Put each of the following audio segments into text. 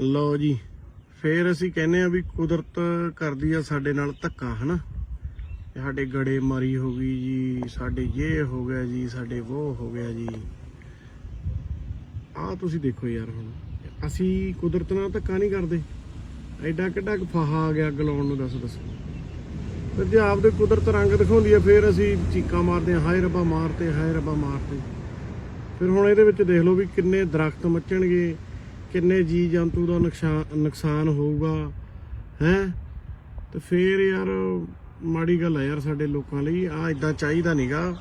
ਲਓ ਜੀ, ਫੇਰ ਅਸੀਂ ਕਹਿੰਦੇ ਆ ਵੀ ਕੁਦਰਤ ਕਰਦੀ ਆ ਸਾਡੇ ਨਾਲ ਧੱਕਾ, ਹਨਾ? ਇਹ ਸਾਡੇ ਗੜੇ ਮਾਰੀ ਹੋ ਗਈ ਜੀ, ਸਾਡੇ ਇਹ ਹੋ ਗਿਆ ਜੀ, ਸਾਡੇ ਉਹ ਹੋ ਗਿਆ ਜੀ। ਆਹ ਤੁਸੀਂ ਦੇਖੋ ਯਾਰ ਹੁਣ, ਅਸੀਂ ਕੁਦਰਤ ਨਾਲ ਧੱਕਾ ਨਹੀਂ ਕਰਦੇ। ਐਡਾ ਕਿੱਡਾ ਕੁ ਫਾਹਾ ਆ ਗਿਆ ਗਲਾਉਣ ਨੂੰ, ਦੱਸ ਦੱਸ। ਫਿਰ ਜੇ ਆਪਦੇ ਕੁਦਰਤ ਰੰਗ ਦਿਖਾਉਂਦੀ ਹੈ ਫਿਰ ਅਸੀਂ ਚੀਕਾਂ ਮਾਰਦੇ ਹਾਂ ਹਾਏ ਰੱਬਾ ਮਾਰਤੇ, ਹਾਏ ਰੱਬਾ ਮਾਰਤੇ। ਫਿਰ ਹੁਣ ਇਹਦੇ ਵਿੱਚ ਦੇਖ ਲਓ ਵੀ ਕਿੰਨੇ ਦਰਖਤ ਮੱਚਣਗੇ। ਕਿੰਨੇ ਜੀ ਜੰਤੂ ਦਾ ਨੁਕਸਾਨ ਨੁਕਸਾਨ ਹੋਊਗਾ, ਹੈ? ਤੇ ਫੇਰ ਯਾਰ, ਮਾੜੀ ਗੱਲ ਆ ਯਾਰ ਸਾਡੇ ਲੋਕਾਂ ਲਈ। ਆ ਇਦਾਂ ਚਾਹੀਦਾ ਨਹੀਂਗਾ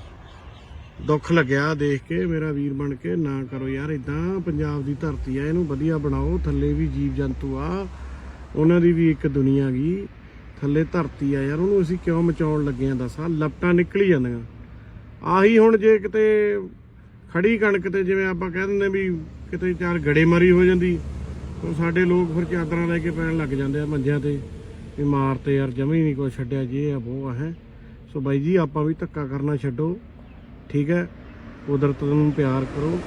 ਦੁੱਖ ਲੱਗਿਆ ਦੇਖ ਕੇ ਮੇਰਾ ਵੀਰ ਬਣ ਕੇ। ਨਾ ਕਰੋ ਯਾਰ ਇਦਾਂ ਪੰਜਾਬ ਦੀ ਧਰਤੀ ਆ, ਇਹਨੂੰ ਵਧੀਆ ਬਣਾਓ। ਥੱਲੇ ਵੀ ਜੀਵ ਜੰਤੂ ਆ। ਉਹਨਾਂ ਦੀ ਵੀ ਇੱਕ ਦੁਨੀਆ ਗਈ ਥੱਲੇ ਧਰਤੀ ਆ ਯਾਰ, ਉਹਨੂੰ ਅਸੀਂ ਕਿਉਂ ਮਚਾਉਣ ਲੱਗੇ ਆ ਦੱਸ? ਆਹ ਲਪਟਾਂ ਨਿਕਲੀ ਜਾਂਦੀਆਂ। ਆਹੀ ਹੁਣ ਜੇ ਕਿਤੇ ਖੜੀ ਕਣਕ ਤੇ ਜਿਵੇਂ ਆਪਾਂ ਕਹਿ ਦਿੰਦੇ ਵੀ ਕਿਤੇ ਚਾਰ ਗੜੇਮਾਰੀ ਹੋ ਜਾਂਦੀ, ਤਾਂ ਸਾਡੇ ਲੋਕ ਫਿਰ ਚਾਦਰਾਂ ਲੈ ਕੇ ਪੈਣ ਲੱਗ ਜਾਂਦੇ ਆ ਮੰਜਿਆਂ ਤੇ, ਵੀ ਮਾਰ ਤੇ ਯਾਰ ਜਮੀ ਨਹੀਂ ਕੋਈ ਛੱਡਿਆ, ਜੇ ਆ ਉਹ ਆ, ਹੈ। ਸੋ ਬਾਈ ਜੀ, ਆਪਾਂ ਵੀ ਧੱਕਾ ਕਰਨਾ ਛੱਡੋ, ਠੀਕ ਹੈ? ਕੁਦਰਤ ਨੂੰ ਪਿਆਰ ਕਰੋ,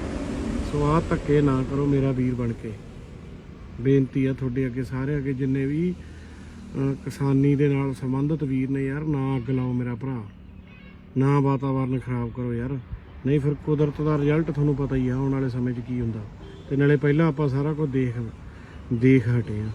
ਸੋ ਆਹ ਧੱਕੇ ਨਾ ਕਰੋ ਮੇਰਾ ਵੀਰ ਬਣ ਕੇ। ਬੇਨਤੀ ਆ ਤੁਹਾਡੇ ਅੱਗੇ ਸਾਰੇ ਅੱਗੇ, ਜਿੰਨੇ ਵੀ ਕਿਸਾਨੀ ਦੇ ਨਾਲ ਸੰਬੰਧਿਤ ਵੀਰ ਨੇ ਯਾਰ, ਨਾ ਅੱਗ ਲਾਓ ਮੇਰਾ ਭਰਾ। ਨਾ ਵਾਤਾਵਰਨ ਖਰਾਬ ਕਰੋ ਯਾਰ। ਨਹੀਂ ਫਿਰ ਕੁਦਰਤ ਦਾ ਰਿਜ਼ਲਟ ਤੁਹਾਨੂੰ ਪਤਾ ਹੀ ਆ, ਆਉਣ ਵਾਲੇ ਸਮੇਂ 'ਚ ਕੀ ਹੁੰਦਾ। ਤੇ ਨਾਲੇ ਪਹਿਲਾਂ ਆਪਾਂ ਸਾਰਾ ਕੁਝ ਦੇਖ ਦੇਖ ਹਟੇ ਆ।